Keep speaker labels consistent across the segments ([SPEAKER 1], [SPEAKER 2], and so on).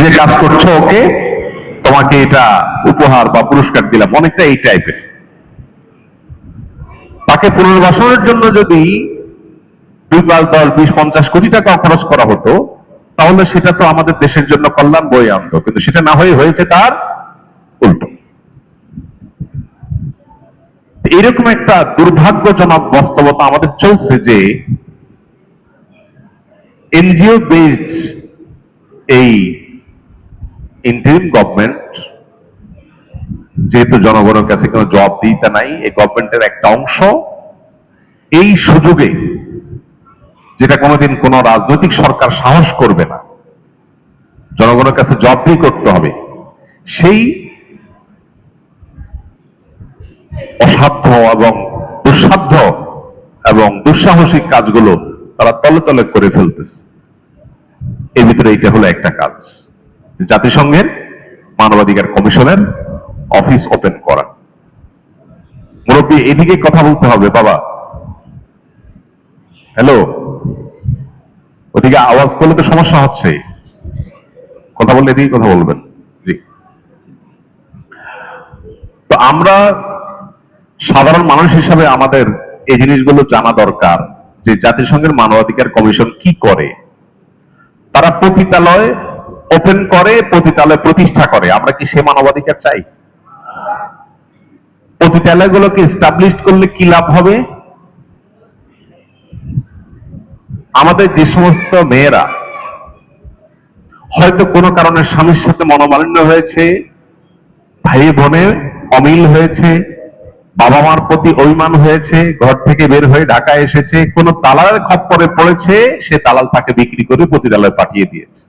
[SPEAKER 1] যে কাজ করছ, ওকে তোমাকে এটা উপহার বা পুরস্কার দিলাম। অনেকটা এই টাইপের। তাকে পুনর্বাসনের জন্য যদি দুই পাঁচ দশ, বিশ, পঞ্চাশ কোটি টাকা খরচ করা হতো, তাহলে সেটা তো আমাদের দেশের জন্য কল্যাণ বয়ে আনতো। কিন্তু সেটা না হয়ে হয়েছে তার উল্টো। এরকম একটা দুর্ভাগ্যজনক বাস্তবতা আমাদের চলছে যে এনজিও বেসড এই ইন্টারিম গভর্নমেন্ট যেহেতু জনগণের কাছে কোনো জবাবদিহিতা নাই, এই গভর্নমেন্টের একটা অংশ, এই সুযোগে যেটা কোনোদিন কোন রাজনৈতিক সরকার সাহস করবে না, জনগণের কাছে জবাবদিহি করতে হবে, সেই অসাধ্য এবং দুঃসাধ্য এবং দুঃসাহসিক কাজগুলো তারা তলে তলে করে ফেলতেছে। এর ভিতরে এইটা হলো একটা কাজ। জাতিসংঘের মানবাধিকার কমিশনের অফিস ওপেন করা। মুরব্বী, এদিকে কথা বলতে হবে, বাবা। হ্যালো? ওদিকে আওয়াজ করলে তো সমস্যা হচ্ছে কথা বললে এদিকে কথা বলবেন। জি। তো আমরা সাধারণ মানুষ হিসাবে আমাদের এই জিনিসগুলো জানা দরকার যে জাতিসংঘের মানবাধিকার কমিশন কি করে। তারা পতিতালয় ওপেন করে পতিতালয় প্রতিষ্ঠা করে। আমরা কি সে মানবাধিকার চাই? পতিতালয়গুলোকে স্টাবলিশ করলে কি লাভ হবে? আমাদের যে সমস্ত মেয়েরা হয়তো কোনো কারণে স্বামীর সাথে মনোমালিন্য হয়েছে, ভাই বোনের অমিল হয়েছে বাবা মার প্রতি অভিমান হয়েছে, ঘর থেকে বের হয়ে ঢাকা এসেছে, কোন তালালের খপ্পরে পড়েছে, সে তালাল তাকে বিক্রি করে প্রতিদালয়ে পাঠিয়ে দিয়েছে।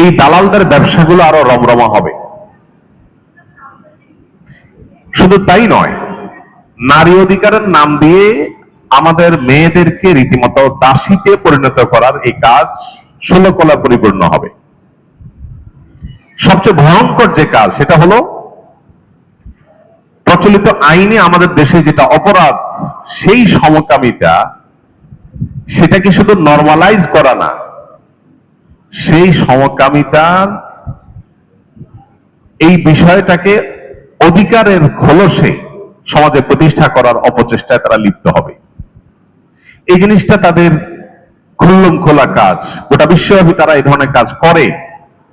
[SPEAKER 1] এই দালালদের ব্যবসাগুলো আরও রমরমা হবে। শুধু তাই নয়, নারী অধিকারের নাম দিয়ে আমাদের মেয়েদেরকে রীতিমতো দাসীতে পরিণত করার এই কাজ ষোলো কলা পরিপূর্ণ হবে। সবচেয়ে ভয়ঙ্কর যে কাজ সেটা হলো, প্রচলিত আইনে আমাদের দেশে যেটা অপরাধ, সেই সমকামিতা, সেটাকে শুধু নর্মালাইজ করা না সেই সমকামিতার এই বিষয়টাকে অধিকারের খোলসে সমাজে প্রতিষ্ঠা করার অপচেষ্টায় তারা লিপ্ত হবে। এই জিনিসটা তাদের খুল্লম খোলা কাজ। গোটা বিশ্বব্যাপী তারা এই ধরনের কাজ করে।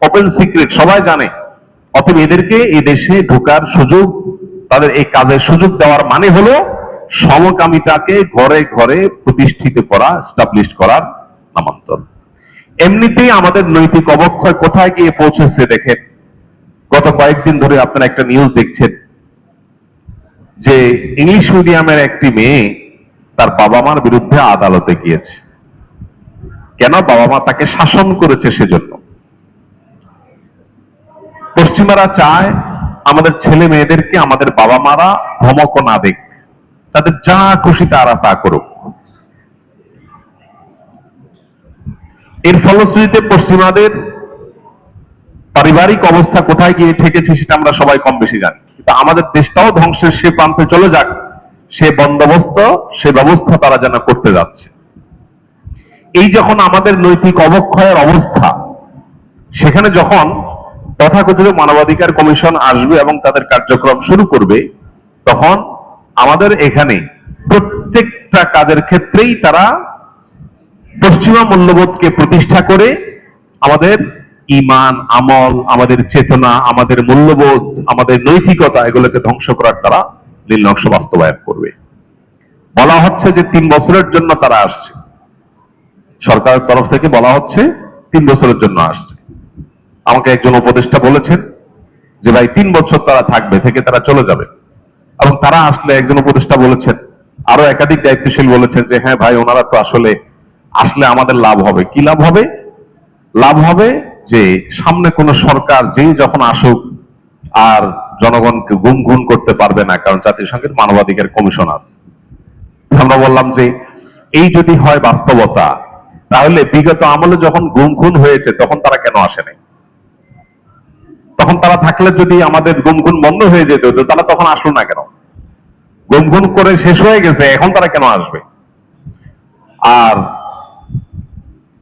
[SPEAKER 1] ওপেন সিক্রেট সবাই জানে। অতএব এদেরকে এই দেশে ঢোকার সুযোগ, তাদের এই কাজের সুযোগ দেওয়ার মানে হলো সমকামিতাকে ঘরে ঘরে প্রতিষ্ঠিত করা স্টাবলিশ করার নামান্তর এমনিতেই আমাদের নৈতিক অবক্ষয় কোথায় গিয়ে পৌঁছেছে দেখেন। গত কয়েকদিন ধরে আপনারা একটা নিউজ দেখছেন যে ইংলিশ মিডিয়ামের একটি মেয়ে তার বাবা মার বিরুদ্ধে আদালতে গিয়েছে। কেন? বাবা মা তাকে শাসন করেছে সেজন্য। পশ্চিমারা চায় আমাদের ছেলে মেয়েদেরকে আমাদের বাবা মারা ধমক না দেখ তাদের যা খুশি তারা তা করুক। এর ফলশ্রুতিতে পশ্চিমাদের পারিবারিক অবস্থা কোথায় গিয়ে ঠেকেছে সেটা আমরা সবাই কম বেশি জানি। কিন্তু আমাদের দেশটাও ধ্বংসের সে প্রান্তে চলে যাক, সে বন্দোবস্ত, সে ব্যবস্থা তারা যেন করতে যাচ্ছে। এই যখন আমাদের নৈতিক অবক্ষয়ের অবস্থা, সেখানে যখন তথাকথিত মানবাধিকার কমিশন আসবে এবং তাদের কার্যক্রম শুরু করবে, তখন আমাদের এখানে প্রত্যেকটা কাজের ক্ষেত্রেই তারা পশ্চিমা মূল্যবোধকে প্রতিষ্ঠা করে আমাদের ইমান, আমল, আমাদের চেতনা, আমাদের মূল্যবোধ, আমাদের নৈতিকতা এগুলোকে ধ্বংস করার তারা নীলনকশ বাস্তবায়ন করবে। বলা হচ্ছে যে তিন বছরের জন্য তারা আসছে। সরকারের তরফ থেকে বলা হচ্ছে তিন বছরের জন্য আসছে। আমাকে একজন উপদেষ্টা বলেছেন যে, ভাই, তিন বছর তারা থাকবে, থেকে তারা চলে যাবে। এবং তারা আসলে একজন উপদেষ্টা বলেছেন। আরও একাধিক দায়িত্বশীল বলেছেন যে হ্যাঁ ভাই, ওনারা তো আসলে আসলে আমাদের লাভ হবে। কি লাভ হবে? লাভ হবে যে সামনে কোন সরকার যেই যখন আসুক, আর জনগণকে গুম গুম করতে পারবে না, কারণ জাতিসংঘের মানবাধিকার কমিশন আছে। আমরা বললাম যে এই যদি হয় বাস্তবতা, তাহলে বিগত আমলে যখন গুম খুন হয়েছে, তখন তারা কেন আসে নাই? তখন তারা থাকলে যদি আমাদের গুনগুন বন্ধ হয়ে যেত তারা তখন আসলো না কেন? গুনগুন করে শেষ হয়ে গেছে, এখন তারা কেন আসবে? আর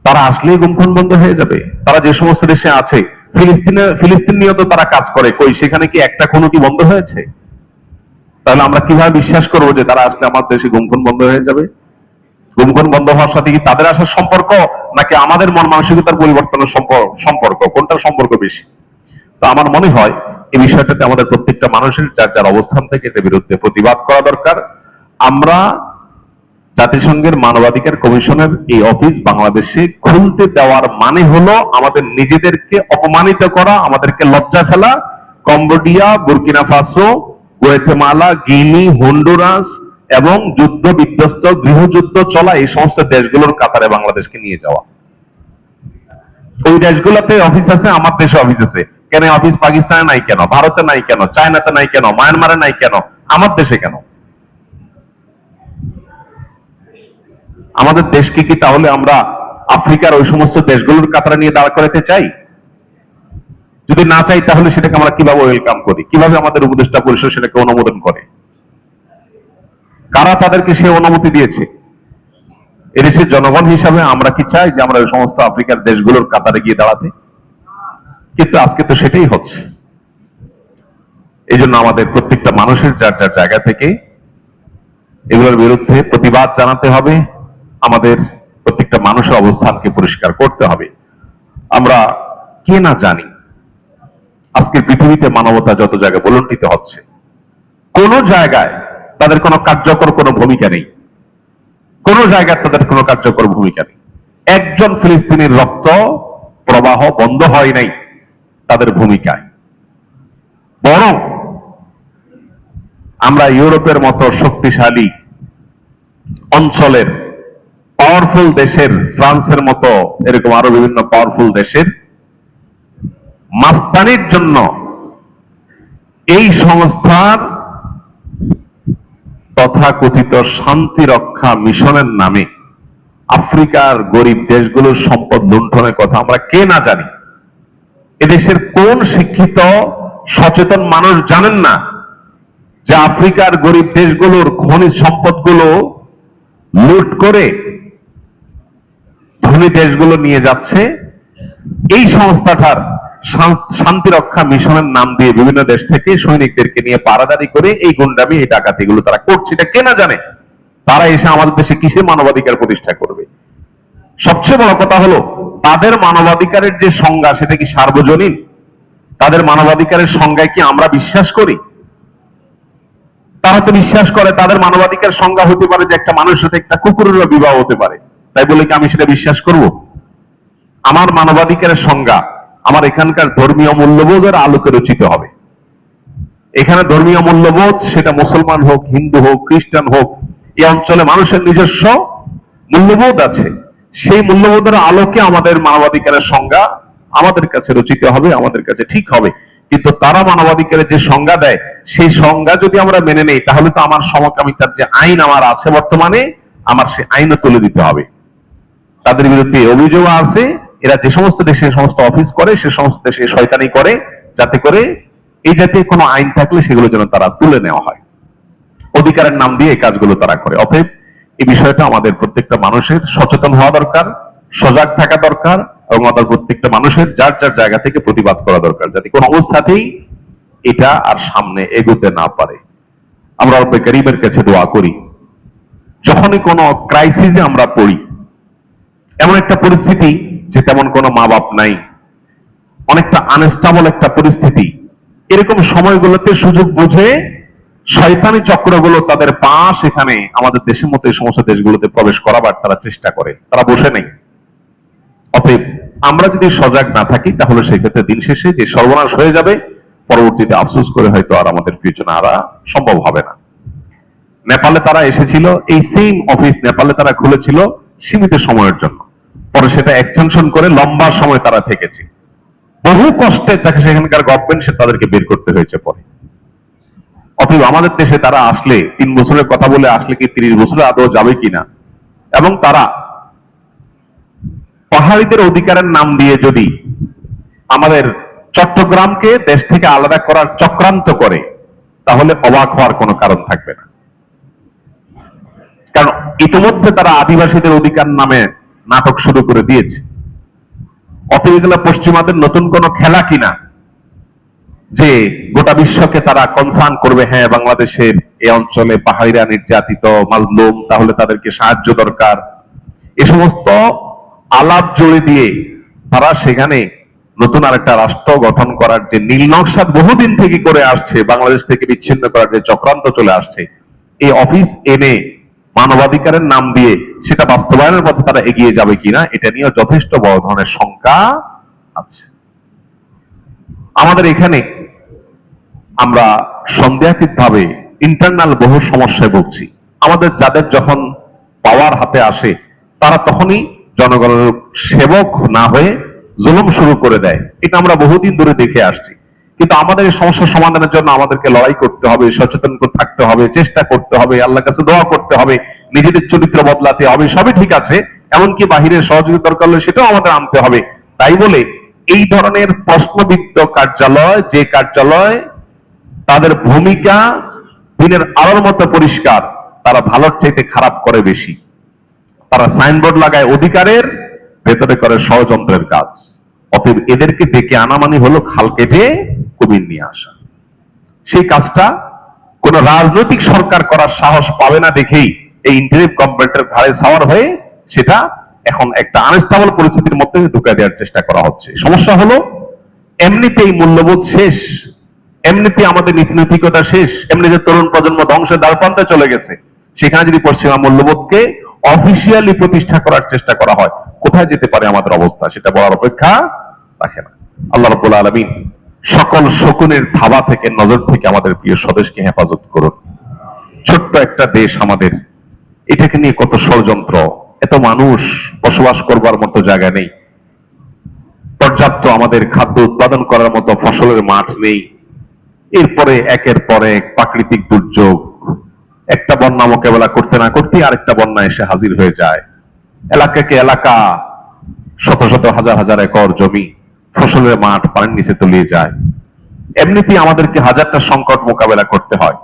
[SPEAKER 1] তারা আসলেই গুমখুন বন্ধ হয়ে যাবে। তারা যে সমস্ত দেশে আছে, ফিলিস্তিনে, ফিলিস্তিন তো তারা কাজ করে। কই, সেখানে কি একটা কোনো কি বন্ধ হয়েছে? তাহলে আমরা কীভাবে বিশ্বাস করব যে তারা আসলে আমার দেশে গুমখুন বন্ধ হয়ে যাবে? গুমখুন বন্ধ হওয়ার সাথে কি তাদের আসার সম্পর্ক, নাকি আমাদের মন মানসিকতার পরিবর্তনের সম্পর্ক? কোনটার সম্পর্ক বেশি? তো আমার মনে হয়, এই বিষয়টাতে আমাদের প্রত্যেকটা মানুষের যার যার অবস্থান থেকে এটার বিরুদ্ধে প্রতিবাদ করা দরকার। আমরা জাতিসংঘের মানবাধিকার কমিশনের এই অফিস বাংলাদেশে খুলতে দেওয়ার মানে হলো আমাদের নিজেদেরকে অপমানিত করা, আমাদেরকে লজ্জা ফেলা। Cambodia, Burkina Faso, Guatemala, Guinea, Honduras এবং যুদ্ধ বিধ্বস্ত, গৃহযুদ্ধ চলা এই সমস্ত দেশগুলোর কাতারে বাংলাদেশকে নিয়ে যাওয়া। ওই দেশগুলোতে অফিস আছে, আমার দেশে অফিস আছে। কেন অফিস পাকিস্তানে নাই কেন? ভারতে নাই কেন? চায়নাতে নাই কেন? মায়ানমারে নাই কেন? আমার দেশে কেন? আমাদের দেশকে কি তাহলে আমরা আফ্রিকার ওই সমস্ত দেশগুলোর কাতারে নিয়ে দাঁড় করাতে চাই? যদি না চাই, তাহলে সেটাকে আমরা কীভাবে ওয়েলকাম করি? কীভাবে আমাদের উপদেষ্টা পরিষদ সেটাকে অনুমোদন করে? কারা তাদেরকে সে অনুমতি দিয়েছে? এদেশের জনগণ হিসাবে আমরা কি চাই যে আমরা ওই সমস্ত আফ্রিকার দেশগুলোর কাতারে গিয়ে দাঁড়াতে? কিন্তু আজকে তো সেটাই হচ্ছে। এই জন্য আমাদের প্রত্যেকটা মানুষের যার যার জায়গা থেকে এগুলোর বিরুদ্ধে প্রতিবাদ জানাতে হবে। আমাদের প্রত্যেকটা মানুষের অবস্থানকে পরিষ্কার করতে হবে। আমরা কে না জানি, আজকের পৃথিবীতে মানবতা যত জায়গায় বলন্টিত হচ্ছে, কোন জায়গায় তাদের কোনো কার্যকর কোনো ভূমিকা নেই। কোন জায়গায় তাদের কোনো কার্যকর ভূমিকা নেই। একজন ফিলিস্তিনির রক্ত প্রবাহ বন্ধ হয় নাই তাদের ভূমিকায়। বরং আমরা ইউরোপের মতো শক্তিশালী অঞ্চলের পাওয়ারফুল দেশের, ফ্রান্সের মতো এরকম আরও বিভিন্ন পাওয়ারফুল দেশের মাস্তানির জন্য এই সংস্থার তথাকথিত শান্তি রক্ষা মিশনের নামে আফ্রিকার গরিব দেশগুলোর সম্পদ লুণ্ঠনের কথা আমরা কে না জানি। এদেশের কোন শিক্ষিত, সচেতন মানুষ জানেন না যে আফ্রিকার গরিব দেশগুলোর খনিজ সম্পদগুলো লুট করে ধনী দেশগুলো নিয়ে যাচ্ছে, এই সংস্থাটার শান্তি রক্ষা মিশনের নাম দিয়ে বিভিন্ন দেশ থেকে সৈনিকদেরকে নিয়ে পারাদারি করে এই গুন্ডামি, এই ডাকাতিগুলো তারা করছে। এটা কে না জানে? তারা এসে আমাদের দেশে কিসে মানবাধিকার প্রতিষ্ঠা করবে? সবচেয়ে বড় কথা হলো, তাদের মানবাধিকারের যে সংজ্ঞা, সেটা কি সার্বজনীন? তাদের মানবাধিকারের সংজ্ঞায় কি আমরা বিশ্বাস করি? তারা তো বিশ্বাস করে, তাদের মানবাধিকার সংজ্ঞা হতে পারে যে একটা মানুষের সাথে একটা কুকুরেরও বিবাহ হতে পারে। তাই বলে কি আমি সেটা বিশ্বাস করব? আমার মানবাধিকারের সংজ্ঞা আমার এখানকার ধর্মীয় মূল্যবোধের আলোকে রচিত হবে। এখানে ধর্মীয় মূল্যবোধ সেটা মুসলমান হোক, হিন্দু হোক, খ্রিস্টান হোক, এই অঞ্চলে মানুষের নিজস্ব মূল্যবোধ আছে। সেই মূল্যবোধের আলোকে আমাদের মানবাধিকারের সংজ্ঞা আমাদের কাছে রচিত হবে, আমাদের কাছে ঠিক হবে। কিন্তু তারা মানবাধিকারের যে সংজ্ঞা দেয়, সেই সংজ্ঞা যদি আমরা মেনে নেই, তাহলে তো আমার সমকামিতার যে আইন আমার আছে বর্তমানে, আমার সে আইনও তুলে দিতে হবে। তাদের বিরুদ্ধে অভিযোগ আছে, এরা যে সমস্ত দেশে সমস্ত অফিস করে, সে সমস্ত দেশে শয়তানি করে, যাতে করে এই জাতীয় কোনো আইন থাকলে সেগুলো যেন তারা তুলে নেওয়া হয়। অধিকারের নাম দিয়ে এই কাজগুলো তারা করে। অতএব এই বিষয়টা আমাদের প্রত্যেকটা মানুষের সচেতন হওয়া দরকার, সজাগ থাকা দরকার এবং আমাদের প্রত্যেকটা মানুষের যার যার জায়গা থেকে প্রতিবাদ করা দরকার, যাতে কোন অবস্থাতেই এটা আর সামনে এগোতে না পারে। আমরা রব্বে করিমের কাছে দোয়া করি। যখনই কোনো ক্রাইসিসে আমরা পড়ি এমন একটা পরিস্থিতি যে তেমন কোনো মা বাপ নাই। অনেকটা আনস্টাবল একটা পরিস্থিতি। এরকম সময়গুলোতে সুযোগ বুঝে শয়তানি চক্রগুলো তাদের পা সেখানে আমাদের দেশের মতো এই সমস্ত দেশগুলোতে প্রবেশ করাবার তারা চেষ্টা করে। তারা বসে নেই। অতএব আমরা যদি সজাগ না থাকি, তাহলে সেক্ষেত্রে দিন শেষে যে সর্বনাশ হয়ে যাবে, পরবর্তীতে আফসোস করে হয়তো আর আমাদের পিছনে আর সম্ভব হবে না। নেপালে তারা এসেছিল, এই সেম অফিস নেপালে তারা খুলেছিল সীমিত সময়ের জন্য। পরে সেটা এক্সটেনশন করে লম্বা সময় তারা থেকেছে। বহু কষ্টে তাকে সেখানকার গভর্নমেন্ট সে তাদেরকে বের করতে হয়েছে পরে। অতএব আমাদের দেশে তারা আসলে তিন বছরের কথা বলে আসলে কি তিরিশ বছরে আদৌ যাবে কিনা? এবং তারা পাহাড়িদের অধিকারের নাম দিয়ে যদি আমাদের চট্টগ্রামকে দেশ থেকে আলাদা করার চক্রান্ত করে, তাহলে অবাক হওয়ার কোনো কারণ থাকবে না। কারণ ইতিমধ্যে তারা আদিবাসীদের অধিকার নামে নাটক শুরু করে দিয়েছে। অতএব এগুলো পশ্চিমাদের নতুন কোন খেলা কিনা, যে গোটা বিশ্বকে তারা কনসার্ন করবে হ্যাঁ বাংলাদেশের এই অঞ্চলে পাহাড়িরা নির্যাতিত, মাজলুম, তাহলে তাদেরকে সাহায্য দরকার। এ সমস্ত আলাপ জুড়ে দিয়ে তারা সেখানে নতুন আরেকটা রাষ্ট্র গঠন করার যে নীল নকশাদ বহুদিন থেকে করে আসছে, বাংলাদেশ থেকে বিচ্ছিন্ন করার যে চক্রান্ত চলে আসছে, এই অফিস এনে মানবাধিকারের নাম দিয়ে সেটা বাস্তবায়নের পথে তারা এগিয়ে যাবে কিনা, এটা নিয়ে যথেষ্ট বড় ধরনের শঙ্কা আছে। আমাদের এখানে আমরা সন্দেহাতীত ভাবে ইন্টারনাল বহু সমস্যায় ভুগছি। আমাদের যাদের যখন পাওয়ার হাতে আসে, তারা তখনই জনগণের সেবক না হয়ে জুলুম শুরু করে দেয়। এটা আমরা বহুদিন ধরে দেখে আসছি। কিন্তু আমাদের এই সমস্যার সমাধানের জন্য আমাদেরকে লড়াই করতে হবে, সচেতন থাকতে হবে, চেষ্টা করতে হবে, আল্লাহর কাছে দোয়া করতে হবে, নিজেদের চরিত্র বদলাতে হবে, সবই ঠিক আছে, এমনকি বাহিরের সহযোগিতা দরকার হলে সেটাও আমাদের আনতে হবে। তাই বলে এই ধরনের প্রশ্নবিদ্ধ কার্যালয়, যে কার্যালয় তাদের ভূমিকা দিনের আলোর মতো পরিষ্কার, তারা ভালোর চাইতে খারাপ করে বেশি। তারা সাইনবোর্ড লাগায় অধিকারের, ভেতরে করে ষড়যন্ত্রের কাজ। অতএব এদেরকে ডেকে আনা মানে হলো খাল কেটে কুমির নিয়ে আসা। সেই কাজটা কোন রাজনৈতিক সরকার করার সাহস পাবে না দেখেই এই ইন্টারিম গভর্নমেন্টের ঘাড়ে সাওয়ার হয়ে সেটা এখন একটা আনস্টেবল পরিস্থিতির মধ্যে ঢুকে দেওয়ার চেষ্টা করা হচ্ছে। সমস্যা হলো, এমনিতেই মূল্যবোধ শেষ এমনিতে আমাদের নীতি নৈতিকতা শেষ, এমনিতে তরুণ প্রজন্ম ধ্বংসের দ্বারপ্রান্তে চলে গেছে। সেখানে যদি পশ্চিমা মূল্যবোধকে অফিসিয়ালি প্রতিষ্ঠা করার চেষ্টা করা হয়, কোথায় যেতে পারে আমাদের অবস্থা? সেটা বলার অপেক্ষা রাখে না। আল্লাহ রবুল আলমিন সকল শকুনের থাবা থেকে, নজর থেকে আমাদের প্রিয় স্বদেশকে হেফাজত করুন। ছোট্ট একটা দেশ আমাদের, এটাকে নিয়ে কত ষড়যন্ত্র, এত মানুষ বসবাস করবার মতো জায়গা নেই। পর্যাপ্ত আমাদের খাদ্য উৎপাদন করার মতো ফসলের মাঠ নেই। এরপরে একের পর এক প্রাকৃতিক দুর্যোগ, একটা বন্যা মোকাবেলা করতে না করতে আরেকটা বন্যা এসে হাজির হয়ে যায়। এলাকাকে এলাকা, শত শত হাজার হাজার একর জমি। ফসলের মাঠ পানির নিচে তলিয়ে যায়। এমনিতেই আমাদেরকে হাজারটা সংকট মোকাবেলা করতে হয়।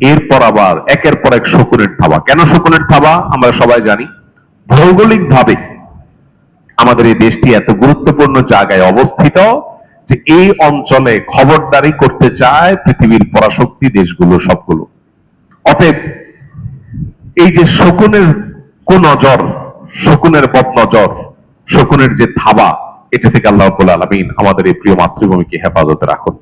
[SPEAKER 1] এরপর আবার, একের পর এক শকুনের থাবা। কেন শকুনের থাবা? আমরা সবাই জানি। ভৌগোলিক ভাবে আমাদের এই দেশটি এত গুরুত্বপূর্ণ জায়গায় অবস্থিত যে এই অঞ্চলে খবরদারি করতে চায় পৃথিবীর পরাশক্তি দেশগুলো সবগুলো। অতএব এই যে শকুনের কুনজর, শকুনের বদনজর, শকুনের যে থাবা এটা থেকে আল্লাহ আলমিন আমাদের এই প্রিয় মাতৃভূমিকে হেফাজতে রাখুন।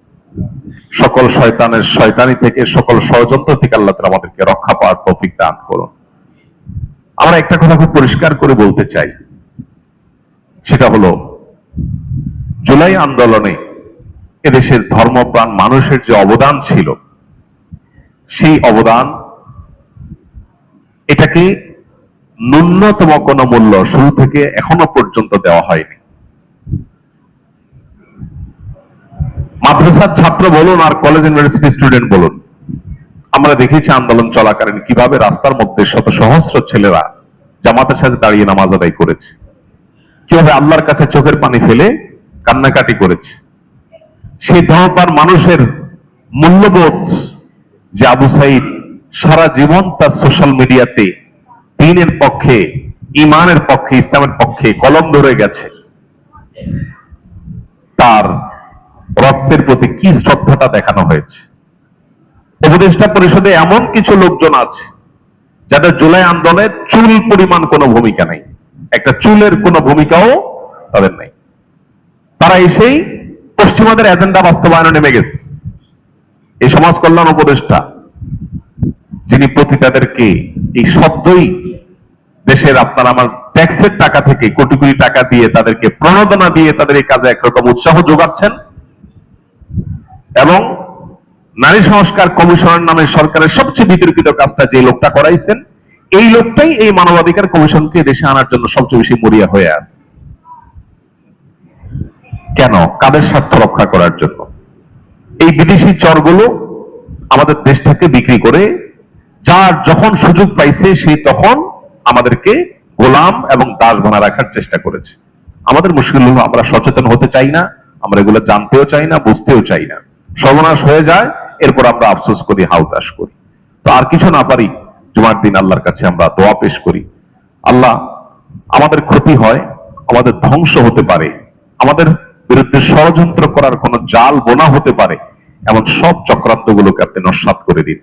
[SPEAKER 1] সকল শয়তানের শয়তানি থেকে, সকল ষড়যন্ত্র থেকে আল্লাহ তাআলা আমাদেরকে রক্ষা পাওয়ার তৌফিক দান করুন। আমরা একটা কথা খুব পরিষ্কার করে বলতে চাই। সেটা হলো, জুলাই আন্দোলনে এদেশের ধর্মপ্রাণ মানুষের যে অবদান ছিল, সেই অবদান এটাকে ন্যূনতম কোনো মূল্য শুরু থেকে এখনও পর্যন্ত দেওয়া হয়নি। মাদ্রাসার ছাত্র বলুন আর কলেজ ইউনিভার্সিটি স্টুডেন্ট বলুন। আমরা দেখেছি আন্দোলন চলাকালীন কীভাবে রাস্তার মধ্যে শত সহস্র ছেলেরা জামাতের সাথে দাঁড়িয়ে নামাজ আদায় করেছে। কীভাবে আল্লাহর কাছে চোখের পানি ফেলে কান্নাকাটি করেছে। সেই ধর্মপান মানুষের মূল্যবোধ যে আবু সাইদ সারা জীবন তার সোশ্যাল মিডিয়াতে দিনের পক্ষে ইমানের পক্ষে, ইসলামের পক্ষে কলম ধরে গেছে। তার রক্তের প্রতি কি শ্রদ্ধাটা দেখানো হয়েছে? উপদেষ্টা পরিষদে এমন কিছু লোকজন আছে, যাদের জুলাই আন্দোলনে চুল পরিমাণ কোনো ভূমিকা নেই। একটা চুলের কোনো ভূমিকাও তাদের নেই। তারা এসেই পশ্চিমাদের এজেন্ডা বাস্তবায়নে নেমে গেছে। এই সমাজ কল্যাণ উপদেষ্টা, যিনি প্রতি তাদেরকে এই শব্দই দেশের আপনার আমার ট্যাক্সের টাকা থেকে কোটি কোটি টাকা দিয়ে তাদেরকে প্রণোদনা দিয়ে তাদের এই কাজে একরকম উৎসাহ যোগাচ্ছেন। এবং নারী সংস্কার কমিশনের নামে সরকারের সবচেয়ে বিতর্কিত কাজটা যে লোকটা করাইছেন, এই লোকটাই এই মানবাধিকার কমিশনকে দেশে আনার জন্য সবচেয়ে বেশি মরিয়া হয়ে আছে। কেন? কাদের স্বার্থ রক্ষা করার জন্য। এই বিদেশি চরগুলো আমাদের দেশটাকে বিক্রি করে, যার যখন সুযোগ পাইছে, সে তখন আমাদেরকে গোলাম এবং দাস বানা রাখার চেষ্টা করেছে। আমাদের মুশকিল হলো আমরা সচেতন হতে চাই না, আমরা এগুলো জানতেও চাই না, বুঝতেও চাই না। সর্বনাশ হয়ে যায়, এরপর আমরা আফসোস করি হাউতাস করি। তো আর কিছু না পারি, জুমার দিন আল্লাহর কাছে আমরা দোয়া পেশ করি। আল্লাহ, আমাদের ক্ষতি হয়, আমাদের ধ্বংস হতে পারে, আমাদের বিরুদ্ধে ষড়যন্ত্র করার কোনো জাল বোনা হতে পারে, এমন সব চক্রান্তগুলোকে আপনি নস্বাত করে দিন।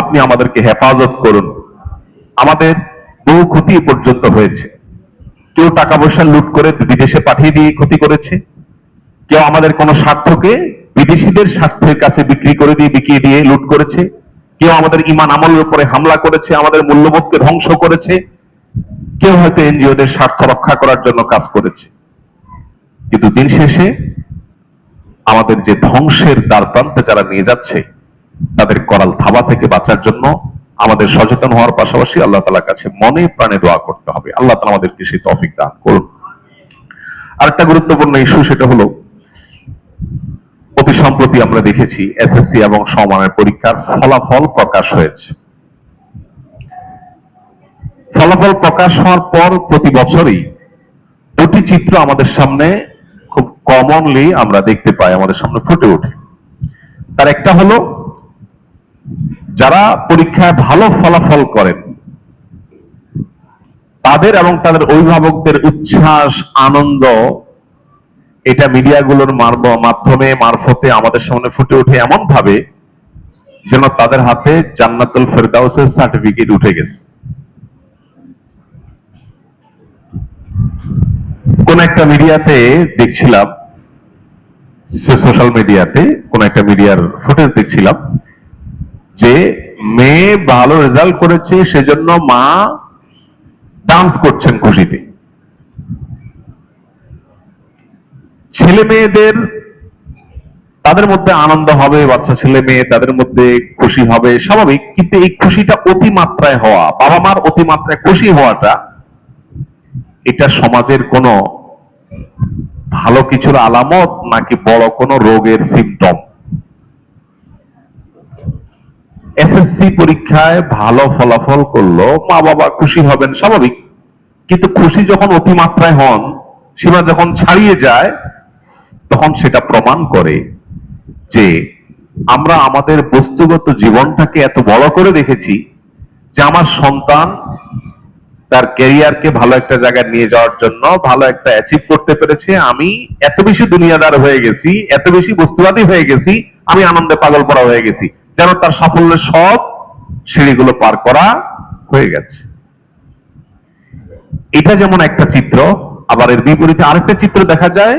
[SPEAKER 1] আপনি আমাদেরকে হেফাজত করুন। আমাদের বহু ক্ষতি পর্যন্ত হয়েছে। কেউ টাকা পয়সা লুট করে বিদেশে পাঠিয়ে দিয়ে ক্ষতি করেছে। কেউ আমাদের কোনো স্বার্থকে বিদেশিদের স্বার্থের কাছে বিক্রি করে দিয়ে, বিকিয়ে দিয়ে লুট করেছে। কেউ আমাদের ইমান আমলের উপরে হামলা করেছে, আমাদের মূল্যবোধকে ধ্বংস করেছে। কেউ হয়তো এনজিওদের স্বার্থ রক্ষা করার জন্য কাজ করেছে। কিন্তু দিন শেষে আমাদের যে ধ্বংসের দ্বার প্রান্তে যারা নিয়ে যাচ্ছে, তাদের করাল থাবা থেকে বাঁচার জন্য আমাদের সচেতন হওয়ার পাশাপাশি আল্লাহ তালার কাছে মনে প্রাণে দোয়া করতে হবে। আল্লাহ তালা আমাদেরকে সেই তফিক দান করুন। আরেকটা গুরুত্বপূর্ণ ইস্যু, সেটা হলো অতি সম্প্রতি আমরা দেখেছি, এসএসসি এবং সমানের পরীক্ষার ফলাফল প্রকাশ হয়েছে। ফলাফল প্রকাশ হওয়ার পর প্রতি বছরই দুটি চিত্র আমাদের সামনে খুব কমনলি আমরা দেখতে পাই, আমাদের সামনে ফুটে ওঠে। তার একটা হলো, যারা পরীক্ষায় ভালো ফলাফল করেন, তাদের এবং তাদের অভিভাবকদের উচ্ছ্বাস, আনন্দ এটা মিডিয়াগুলোর মাধ্যমে, মারফতে আমাদের সামনে ফুটে ওঠে এমন ভাবে যেন তাদের হাতে জান্নাতুল ফেরদাউসের সার্টিফিকেট উঠে গেছে। কোন একটা মিডিয়াতে দেখছিলাম সোশ্যাল মিডিয়াতে কোন একটা মিডিয়ার ফুটেজ দেখছিলাম যে মেয়ে ভালো রেজাল্ট করেছে, সেজন্য মা ডান্স করছেন খুশিতে। ছেলে মেয়েদের তাদের মধ্যে আনন্দ হবে, বাচ্চা ছেলে মেয়ে তাদের মধ্যে খুশি হবে, স্বাভাবিক। কিন্তু এই খুশিটা অতিমাত্রায় হওয়া বাবা মার অতিমাত্রায় খুশি হওয়াটা, এটা সমাজের কোনো ভালো কিছুর আলামত নাকি বড় কোনো রোগের সিমটম এসএসসি পরীক্ষায় ভালো ফলাফল করল মা বাবা খুশি হবেন, স্বাভাবিক। কিন্তু খুশি যখন অতিমাত্রায় হন, সীমা যখন ছাড়িয়ে যায় তখন সেটা প্রমাণ করে যে আমরা আমাদের বস্তুগত জীবনটাকে এত বড় করে দেখেছি যে আমার সন্তান তার ক্যারিয়ারকে ভালো একটা জায়গায় নিয়ে যাওয়ার জন্য ভালো একটা অ্যাচিভ করতে পেরেছে। আমি এত বেশি দুনিয়াদার হয়ে গেছি, এত বেশি বস্তুবাদী হয়ে গেছি, আমি আনন্দে পাগল পড়া হয়ে গেছি। যেন তার সাফল্যের সব সিঁড়িগুলো পার করা হয়ে গেছে। এটা যেমন একটা চিত্র, আবার এর বিপরীতে আরেকটা চিত্র দেখা যায়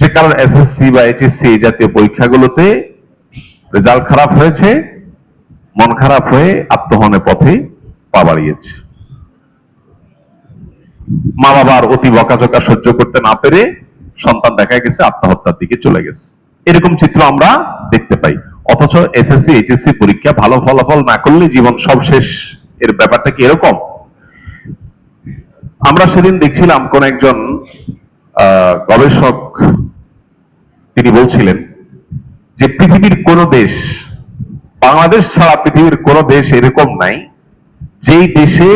[SPEAKER 1] যে কারণ এসএসসি বা এইচএসসি এই জাতীয় পরীক্ষাগুলোতে রেজাল্ট খারাপ হয়েছে, মন খারাপ হয়ে আত্মহনের পথে পা বাড়িয়েছে। মা বাবার অতি বকাঝকা সহ্য করতে না পেরে সন্তান দেখা গেছে, আত্মহত্যার দিকে চলে গেছে। এরকম চিত্র আমরা দেখতে পাই। অথচ এসএসসি এইচএসসি পরীক্ষা ভালো ফলাফল না করলে জীবন সব শেষ। এর ব্যাপারটা কি এরকম? আমরা সেদিন দেখছিলাম কোন একজন গবেষক তিনি বলছিলেন যে পৃথিবীর কোন দেশ, বাংলাদেশ ছাড়া পৃথিবীর কোন দেশ এরকম নাই, যেই দেশে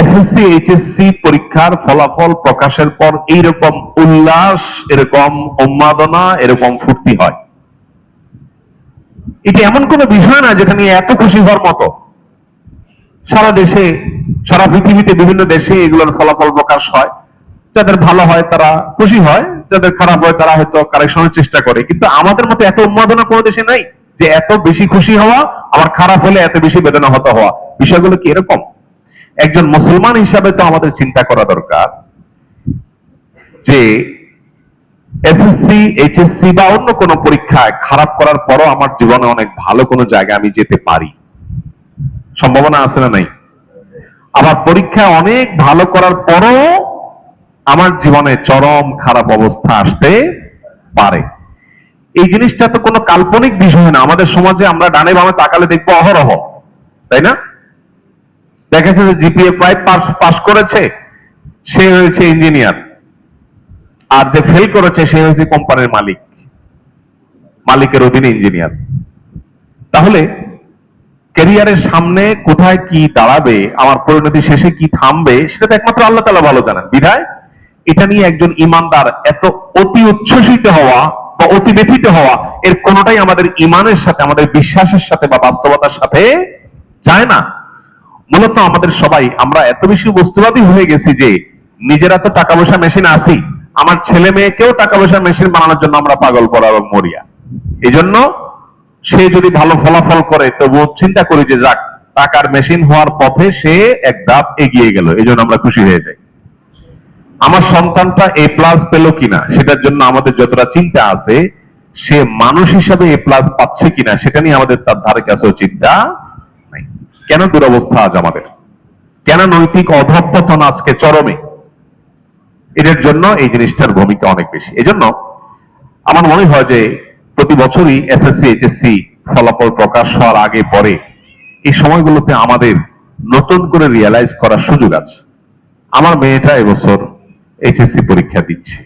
[SPEAKER 1] এসএসসি এইচএসসি পরীক্ষার ফলাফল প্রকাশের পর এইরকম উল্লাস, এরকম উন্মাদনা, এরকম ফুর্তি হয়। এটি এমন কোন বিষয় না যেখানে এত খুশি হওয়ার মতো। সারা দেশে, সারা পৃথিবীতে বিভিন্ন দেশে এগুলোর ফলাফল প্রকাশ হয়। যাদের ভালো হয় তারা খুশি হয়। যাদের খারাপ হয় তারা হয়তো কারেকশনের চেষ্টা করে। কিন্তু আমাদের মতো এত উন্মাদনা কোনো দেশে নাই যে এত বেশি খুশি হওয়া, আবার খারাপ হলে এত বেশি বেদনা হতে হওয়া। বিষয়গুলো কি এরকম? একজন মুসলমান হিসাবে তো আমাদের চিন্তা করা দরকার যে এসএসসি এইচএসসি বা অন্য কোনো পরীক্ষায় খারাপ করার পরও আমার জীবনে অনেক ভালো কোনো জায়গায় আমি যেতে পারি। সম্ভাবনা আছে না নাই? আবার পরীক্ষায় অনেক ভালো করার পরও আমার জীবনে চরম খারাপ অবস্থা আসতে পারে। এই জিনিসটা তো কোনো কাল্পনিক বিষয় না। আমাদের সমাজে আমরা ডানে বামে তাকালে দেখব অহরহ, তাই না? দেখা যে জিপিএ ফাইভ পাস করেছে, সে হয়েছে ইঞ্জিনিয়ার। আর যে ফেল করেছে, সে হয়েছে কোম্পানির মালিক, মালিকের অধীনে ইঞ্জিনিয়ার। তাহলে ক্যারিয়ারের সামনে কোথায় কি দাঁড়াবে, আমার পরিণতি শেষে কি থামবে, সেটা তো একমাত্র আল্লাহ তালা ভালো জানেন। বিধায় এটা নিয়ে একজন ইমানদার এত অতি উচ্ছ্বসিত হওয়া বা অতি ব্যথিত হওয়া, এর কোনোটাই আমাদের ইমানের সাথে, আমাদের বিশ্বাসের সাথে বা বাস্তবতার সাথে যায় না। মূলত আমাদের সবাই, আমরা এত বেশি বস্তুবাদী হয়ে গেছি যে নিজেরা তো টাকা পয়সা মেশিন আছি আমার ছেলে মেয়েকেও টাকা পয়সা মেশিন বানানোর জন্য আমরা পাগল, পড়া মরিয়া। এই জন্য সে যদি ভালো ফলাফল করে তবু চিন্তা করি যে যাক, টাকার মেশিন হওয়ার পথে সে এক ধাপ এগিয়ে গেল। এই জন্য আমরা খুশি হয়ে যাই। আমার সন্তানটা এ প্লাস পেল কিনা, সেটার জন্য আমাদের যতটা চিন্তা আছে, সে মানুষ হিসাবে এ প্লাস পাচ্ছে কিনা, সেটা নিয়ে আমাদের তার ধারে কাছেও চিন্তা নাই। কেন দুরবস্থা আজ আমাদের? কেন নৈতিক অধঃপতন আজকে চরমে? এটার জন্য এই জিনিসটার ভূমিকা অনেক বেশি। এজন্য আমার মনে হয় যে প্রতি বছরই এসএসসি এইচএসসি ফলাফল প্রকাশ হওয়ার আগে পরে এই সময়গুলোতে আমাদের নতুন করে রিয়ালাইজ করার সুযোগ আছে। আমার মেয়েটা এবছর এইচএসসি পরীক্ষা দিচ্ছে।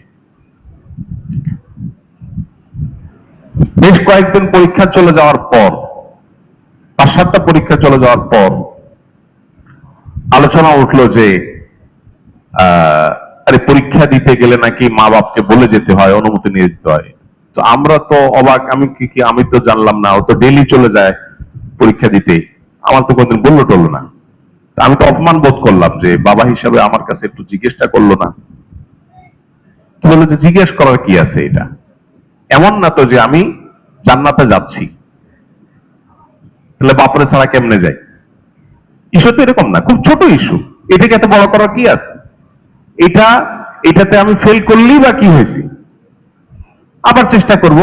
[SPEAKER 1] বেশ কয়েকদিন পরীক্ষা চলে যাওয়ার পর, পাঁচ সাতটা পরীক্ষা চলে যাওয়ার পর, আলোচনা উঠল যে আরে পরীক্ষা দিতে গেলে নাকি মা বাপকে বলে যেতে হয়, অনুমতি নিয়ে যেতে হয়। তো আমরা তো অবাক, আমি কি কি, আমি তো জানলাম না, ও তো ডেলি চলে যায় পরীক্ষা দিতে। আমার তো কোনদিন বলল টললো না আমি তো অপমান বোধ করলাম যে, বাবা হিসাবে আমার কাছে একটু জিজ্ঞেসটা করল না। তো যে, জিজ্ঞেস করার কি আছে এটা? এমন না তো যে আমি জান্নাতে যাচ্ছি। তাহলে বাপরে ছাড়া কেমনে যায়? ইস্যু তো এরকম না, খুব ছোট ইস্যু। এটাকে এত বড় করার কি আছে? এটা, এটাতে আমি ফেল করলেই বা কি হয়েছে? আবার চেষ্টা করব,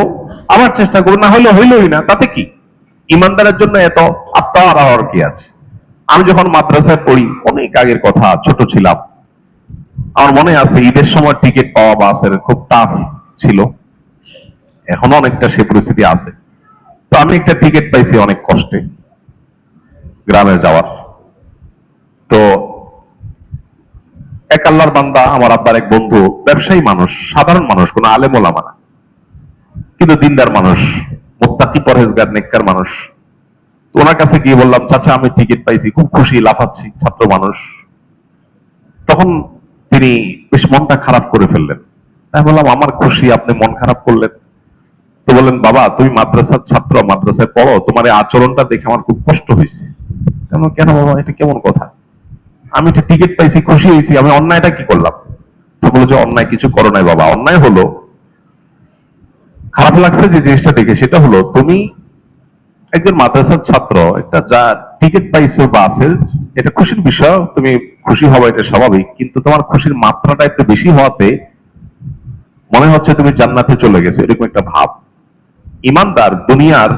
[SPEAKER 1] আবার চেষ্টা করব, না হলে হইলই না, তাতে কি? ইমানদারের জন্য এত আত্মাহারা হওয়ার কি আছে? আমি যখন মাদ্রাসায় পড়ি, অনেক আগের কথা, ছোট ছিলাম। আমার মনে আছে, ঈদের সময় টিকিট পাওয়া বাসের খুব টাফ ছিল। এখনও অনেকটা সে পরিস্থিতি আছে। তো আমি একটা টিকিট পাইছি অনেক কষ্টে, গ্রামে যাওয়ার। তো এক আল্লাহর বান্দা, আমার আব্বার এক বন্ধু, ব্যবসায়ী মানুষ, সাধারণ মানুষ, কোনো আলেম ওলামা না। কিন্তু দিনদার মানুষ, মোত্তাকি, পরহেজগার, নেককার মানুষ। তো ওনার কাছে গিয়ে বললাম, চাচা, আমি টিকিট পাইছি, খুব খুশি, লাফাচ্ছি, ছাত্র মানুষ। তখন তিনি বেশ মনটা খারাপ করে ফেললেন। আমি বললাম, আমার খুশি, আপনি মন খারাপ করলেন? তো বললেন, বাবা, তুমি মাদ্রাসার ছাত্র, মাদ্রাসায় পড়ো, তোমার এই আচরণটা দেখে আমার খুব কষ্ট হয়েছে। কেন বাবা, এটা কেমন কথা? আমি একটা টিকিট পাইছি, খুশি হয়েছি, আমি অন্যায়টা কি করলাম? তো বলো যে, অন্যায় কিছু করো নাই বাবা, অন্যায় হলো, খারাপ লাগছে যে জিনিসটা দেখে, সেটা হলো তুমি একজন মাদ্রাসার ছাত্র, একটা যা টিকিট পাইছো বাসের, এটা খুশির বিষয়, তুমি খুশি হওয়া এটা স্বাভাবিক, কিন্তু তোমার খুশির মাত্রাটা একটু বেশি হওয়াতে মনে হচ্ছে তুমি জান্নাতে চলে গেছো, এরকম একটা ভাব। ইমানদার দুনিয়ার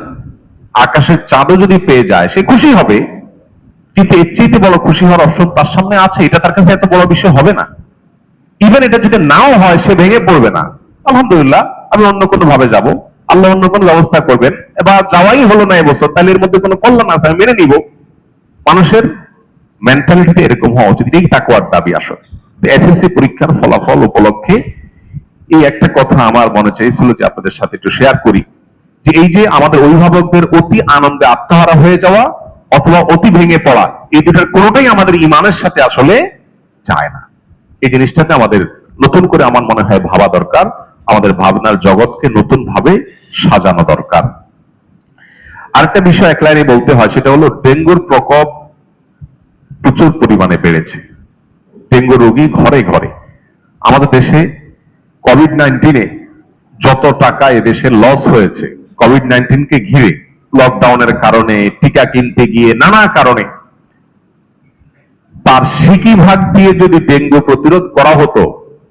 [SPEAKER 1] আকাশের চাঁদও যদি পেয়ে যায়, সে খুশি হবে। কিন্তু এর চাইতে বড় খুশি হওয়ার অপশন তার সামনে আছে, এটা তার কাছে এত বড় বিষয় হবে না। ইভেন এটা যদি নাও হয়, সে ভেঙে পড়বে না। আলহামদুলিল্লাহ, আমি অন্য কোনো ভাবে যাব। আল্লাহ অন্য কোনো ব্যবস্থা করবেন। এবার যাওয়াই হলো না এবছর তাহলে এর মধ্যে কোনো কল্যাণ আছে, আমি মেনে নিব। মানুষের মেন্টালিটি এরকম হওয়া উচিত। এই তাকুয়ার দাবি আসলে। এসএসসি পরীক্ষার ফলাফল উপলক্ষে এই একটা কথা আমার মনে চাইছিল যে আপনাদের সাথে একটু শেয়ার করি। যে এই যে আমাদের অভিভাবকদের অতি আনন্দে আত্মহারা হয়ে যাওয়া অথবা অতি ভেঙে পড়া, এই দুটার কোনোটাই আমাদের ইমানের সাথে আসলে যায় না। এই জিনিসটাতে আমাদের নতুন করে আমার মনে হয় ভাবা দরকার। আমাদের ভাবনার জগৎকে নতুন ভাবে সাজানো দরকার। আরেকটা বিষয় এক লাইনে বলতে হয়, সেটা হলো ডেঙ্গুর প্রকোপ প্রচুর পরিমাণে বেড়েছে। ডেঙ্গু রোগী ঘরে ঘরে। আমাদের দেশে কোভিড নাইন্টিনে যত টাকা এদেশে লস হয়েছে কোভিড নাইন্টিনকে ঘিরে লকডাউনের কারণে, টিকা কিনতে গিয়ে নানা কারণে, তার সিকি ভাগ দিয়ে যদি ডেঙ্গু প্রতিরোধ করা হতো,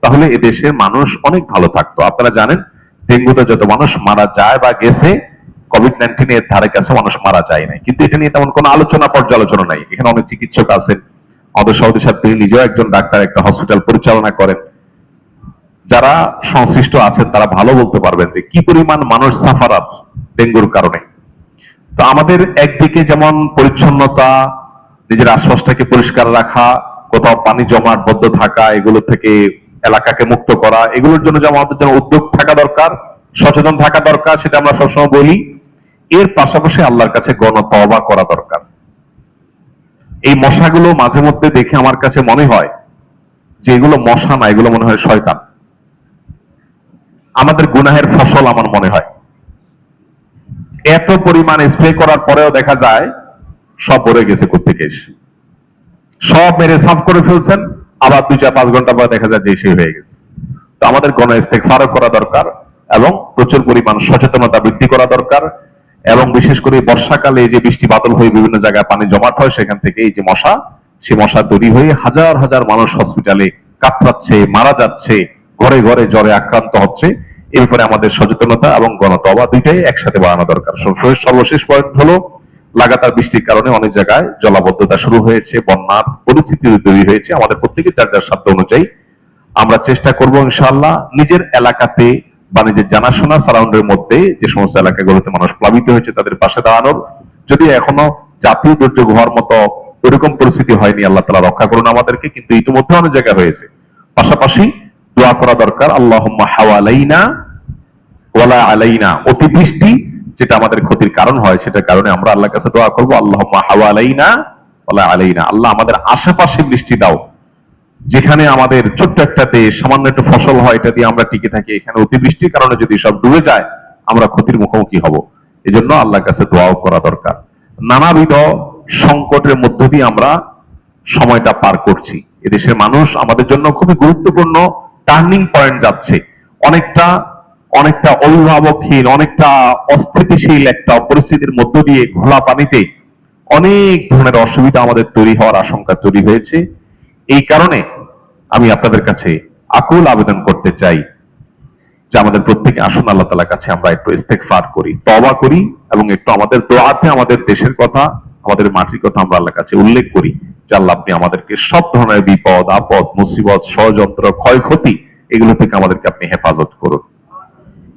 [SPEAKER 1] তাহলে এদেশের মানুষ অনেক ভালো থাকতো। আপনারা জানেন, ডেঙ্গুতে যত মানুষ মারা যায় বা গেছে কোভিড নাইন্টিন এর ধারে কাছে মানুষ মারা যায় নাই। কিন্তু এটা নিয়ে তেমন কোনো আলোচনা, পর্যালোচনা নাই। এখানে অনেক চিকিৎসক আছেন। আমাদের সৌদি সাহেব, তিনি নিজেও একজন ডাক্তার, একটা হসপিটাল পরিচালনা করেন। যারা সংশ্লিষ্ট আছেন, তারা ভালো বলতে পারবেন যে কি পরিমাণ মানুষ সাফারার ডেঙ্গুর কারণে। তো আমাদের একদিকে যেমন পরিচ্ছন্নতা, নিজের আশপাশটাকে পরিষ্কার রাখা, কোথাও পানি জমাট বদ্ধ থাকা, এগুলো থেকে এলাকাকে মুক্ত করা, এগুলোর জন্য যেমন আমাদের যেন উদ্যোগ থাকা দরকার, সচেতন থাকা দরকার, সেটা আমরা সবসময় বলি। এর পাশাপাশি আল্লাহর কাছে গণ তওবা করা দরকার। এই মশাগুলো মাঝে মধ্যে দেখে আমার কাছে মনে হয় যে এগুলো মশা না, এগুলো মনে হয় শয়তান। আমাদের গুনাহের ফসল আমার মনে হয়। এত পরিমাণ স্প্রে করার পরেও দেখা যায় সব ভরে গেছে কোথেকে সব মেরে সাফ করে ফেলছেন, আবার দুই চার পাঁচ ঘণ্টা পর দেখা যায় যে সে হয়ে গেছে। তো আমাদের গণ ইস্তেকফারও করা দরকার এবং প্রচুর পরিমাণ সচেতনতা বৃদ্ধি করা দরকার। এবং বিশেষ করে বর্ষাকালে যে বৃষ্টি বাদল হয়ে বিভিন্ন জায়গায় পানি জমাট হয়, সেখান থেকে এই যে মশা, সে মশা তৈরি হয়ে হাজার হাজার মানুষ হসপিটালে কাতরাচ্ছে, মারা যাচ্ছে, ঘরে ঘরে জ্বরে আক্রান্ত হচ্ছে। এর ব্যাপারে আমাদের সচেতনতা এবং গণতবা দুইটাই একসাথে বাড়ানো দরকার। সর্বশেষ পয়েন্ট হলো, লাগাতার বৃষ্টির কারণে অনেক জায়গায় জলাবদ্ধতা শুরু হয়েছে, বন্যার পরিস্থিতি তৈরি হয়েছে। আমাদের প্রত্যেকের যার যার সাধ্য অনুযায়ী আমরা চেষ্টা করব ইনশাআল্লাহ নিজের এলাকাতে বা নিজের জানাশোনা সারাউন্ডের মধ্যে যে সমস্ত এলাকাগুলোতে মানুষ প্লাবিত হয়েছে তাদের পাশে দাঁড়ানোর। যদি এখনও জাতীয় দুর্যোগ হওয়ার মতো ওরকম পরিস্থিতি হয়নি, আল্লাহ তালা রক্ষা করুন আমাদেরকে, কিন্তু ইতিমধ্যে অনেক জায়গায় হয়েছে। পাশাপাশি দোয়া করা দরকার আল্লাহ হাওয়ালাইনা ওয়ালা আলাইনা। অতিবৃষ্টি যেটা আমাদের ক্ষতির কারণ হয়, সেটার কারণে আমরা আল্লাহর কাছে দোয়া করব আল্লাহ হাওয়ালাইনা ওয়ালা আলাইনা। আল্লাহ আমাদের আশেপাশে বৃষ্টি দাও। যেখানে আমাদের ছোট্ট একটা দেশ, সামান্য একটু ফসল হয়, এটা দিয়ে আমরা টিকে থাকি। এখানে অতিবৃষ্টির কারণে যদি সব ডুবে যায়, আমরা ক্ষতির মুখোমুখি হব। এজন্য আল্লাহর কাছে দোয়াও করা দরকার। নানাবিধ সংকটের মধ্য দিয়ে আমরা সময়টা পার করছি। এদেশের মানুষ আমাদের জন্য খুবই গুরুত্বপূর্ণ টার্নিং পয়েন্ট যাচ্ছে। অনেকটা অনেকটা অভিভাবকহীন, অনেকটা অস্থিতিশীল একটা পরিস্থিতির মধ্য দিয়ে ঘোলা পানিতে অনেক ধরনের অসুবিধা আমাদের তৈরি হওয়ার আশঙ্কা তৈরি হয়েছে। এই কারণে আমি আপনাদের কাছে আকুল আবেদন করতে চাই যে আমাদের প্রত্যেকে আসুন আল্লাহ তালার কাছে আমরা একটু ইস্তেকফার করি তবা করি এবং একটু আমাদের দোয়াতে আমাদের দেশের কথা, আমাদের মাটির কথা আমরা আল্লাহর কাছে উল্লেখ করি যে আল্লাহ আপনি আমাদেরকে সব ধরনের বিপদ, আপদ, মুসিবত, ষড়যন্ত্র, ক্ষয়ক্ষতি এগুলো থেকে আমাদেরকে আপনি হেফাজত করুন।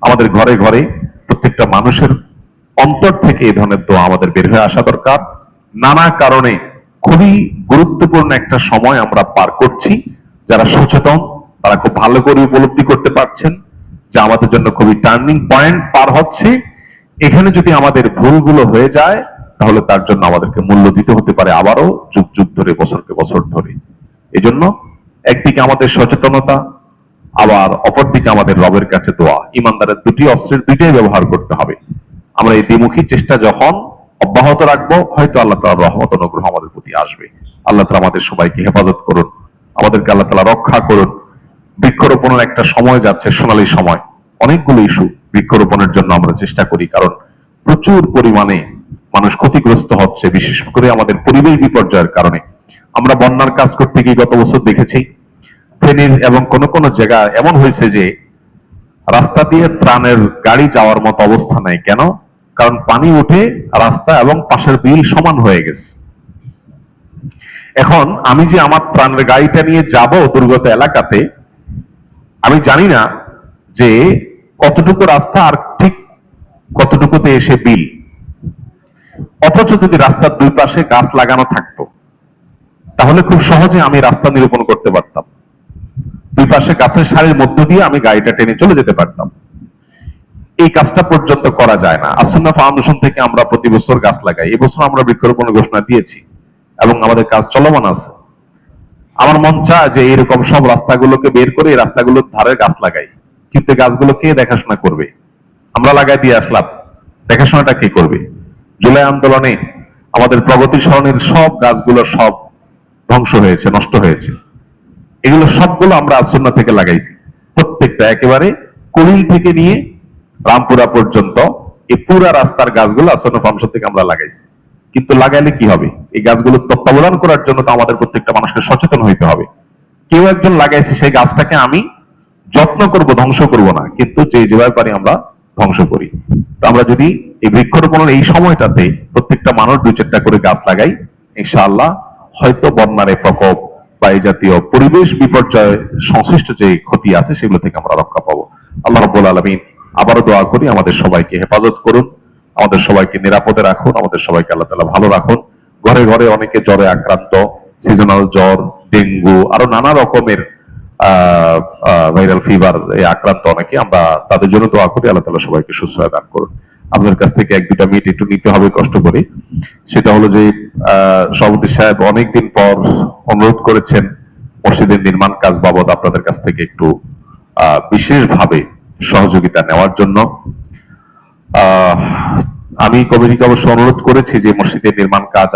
[SPEAKER 1] আমাদের ঘরে ঘরে প্রত্যেকটা মানুষের অন্তর থেকে এই ধরনের দোয়া আমাদের বের হয়ে আসা দরকার। নানা কারণে খুবই গুরুত্বপূর্ণ একটা সময় আমরা পার করছি। যারা সচেতন, তারা খুব ভালো করে উপলব্ধি করতে পারছেন, যে আমাদের জন্য খুবই টার্নিং পয়েন্ট পার হচ্ছে। এখানে যদি আমাদের ভুলগুলো হয়ে যায়, তাহলে তার জন্য আমাদেরকে মূল্য দিতে হতে পারে আবারও যুগ যুগ ধরে, বছরকে বছর ধরে। এজন্য একদিকে আমাদের সচেতনতা, আবার অপরদিকে আমাদের রবের কাছে দোয়া। ইমানদারের দুটি অস্ত্রের দুইটাই ব্যবহার করতে হবে। আমরা এই দ্বিমুখী চেষ্টা যখন অব্যাহত রাখব, হয়তো আল্লাহ তালার রহমত, অনুগ্রহ আমাদের প্রতি আসবে। আল্লাহ তালা আমাদের সবাইকে হেফাজত করুন, আমাদেরকে আল্লাহ তালা রক্ষা করুন। বৃক্ষরোপণের একটা সময় যাচ্ছে, সোনালী সময়। অনেকগুলো ইস্যু বৃক্ষরোপণের জন্য আমরা চেষ্টা করি, কারণ প্রচুর পরিমাণে মানুষ ক্ষতিগ্রস্ত হচ্ছে, বিশেষ করে আমাদের পরিবেশ বিপর্যয়ের কারণে। আমরা বন্যার কাজ করতে গিয়ে গত বছর দেখেছি, ফেনীর এবং কোন কোন জায়গা এমন হয়েছে যে রাস্তা দিয়ে ত্রাণের গাড়ি যাওয়ার মতো অবস্থা নাই। কেন? কারণ পানি উঠে রাস্তা এবং পাশের বিল সমান হয়ে গেছে। এখন আমি যে আমার ত্রাণের গাড়িটা নিয়ে যাব দুর্গত এলাকাতে, আমি জানি না যে কতটুকু রাস্তা আর ঠিক কতটুকুতে এসে বিল। অথচ যদি রাস্তার দুই পাশে গাছ লাগানো থাকতো, তাহলে খুব সহজে আমি রাস্তা নিরূপণ করতে পারতাম। দুই পাশে গাছের সারির মধ্য দিয়ে আমি গাড়িটা টেনে চলে যেতে পারতাম। এই কাজটা পর্যন্ত করা যায় না। আসন্না ফাউন্ডেশন থেকে আমরা প্রতি বছর গাছ লাগাই। এবছর আমরা বৃক্ষরোপণের ঘোষণা দিয়েছি এবং আমাদের কাজ চলমান আছে। আমার মন চায় যে এরকম সব রাস্তাগুলোকে বের করে এই রাস্তাগুলোর ধারে গাছ লাগাই। কিন্তু গাছগুলো কে দেখাশোনা করবে? আমরা লাগাই দিয়ে আসলাম। দেখাশোনাটা কে করবে? জুলাই আন্দোলনে আমাদের প্রগতি সরণের সব গাছগুলো সব ধ্বংস হয়েছে, নষ্ট হয়েছে। এগুলো সবগুলো আমরা আসন্না থেকে লাগাইছি। প্রত্যেকটা একেবারে করিল থেকে নিয়ে রামপুরা পর্যন্ত এই পুরা রাস্তার গাছগুলো আসন্ন ফার্মশন থেকে আমরা লাগাইছি। কিন্তু লাগাইলে কি হবে? এই গাছগুলো তত্ত্বাবধান করার জন্য তো আমাদের প্রত্যেকটা মানুষকে সচেতন হইতে হবে। কেউ একজন লাগাইছে, সেই গাছটাকে আমি যত্ন করব, ধ্বংস করব না। কিন্তু যে যেভাবে পারি আমরা ধ্বংস করি। তো আমরা যদি এই বৃক্ষরোপণের এই সময়টাতে প্রত্যেকটা মানুষ দুই চারটা করে গাছ লাগাই, ইনশাআল্লাহ হয়তো বন্যার প্রকোপ বা এই জাতীয় পরিবেশ বিপর্যয় সংশ্লিষ্ট যে ক্ষতি আছে, সেগুলো থেকে আমরা রক্ষা পাবো। আল্লাহ রব্বুল আলমিন আবারও দোয়া করি, আমাদের সবাইকে হেফাজত করুন, আমাদের সবাইকে নিরাপদে রাখুন, আমাদের সবাইকে আল্লাহ তালা ভালো রাখুন। ঘরে ঘরে অনেকে জ্বরে আক্রান্ত সিজনাল জ্বর, ডেঙ্গু, আরও নানা রকমের ভাইরাল ফিভার আক্রান্ত অনেকে, আমরা তাদের জন্য দোয়া করি, আল্লাহ তালা সবাইকে সুস্থ দান করুন। আপনাদের কাছ থেকে এক দুটা মিনিট একটু নিতে হবে, কষ্ট করে। সেটা হলো যে সভাপতি সাহেব অনেকদিন পর অনুরোধ করেছেন, মসজিদের নির্মাণ কাজ বাবদ আপনাদের কাছ থেকে একটু বিশেষভাবে সহযোগিতা নেওয়ার জন্য। আমি কমিটিকে অবশ্য অনুরোধ করেছি যে মসজিদের নির্মাণ কাজ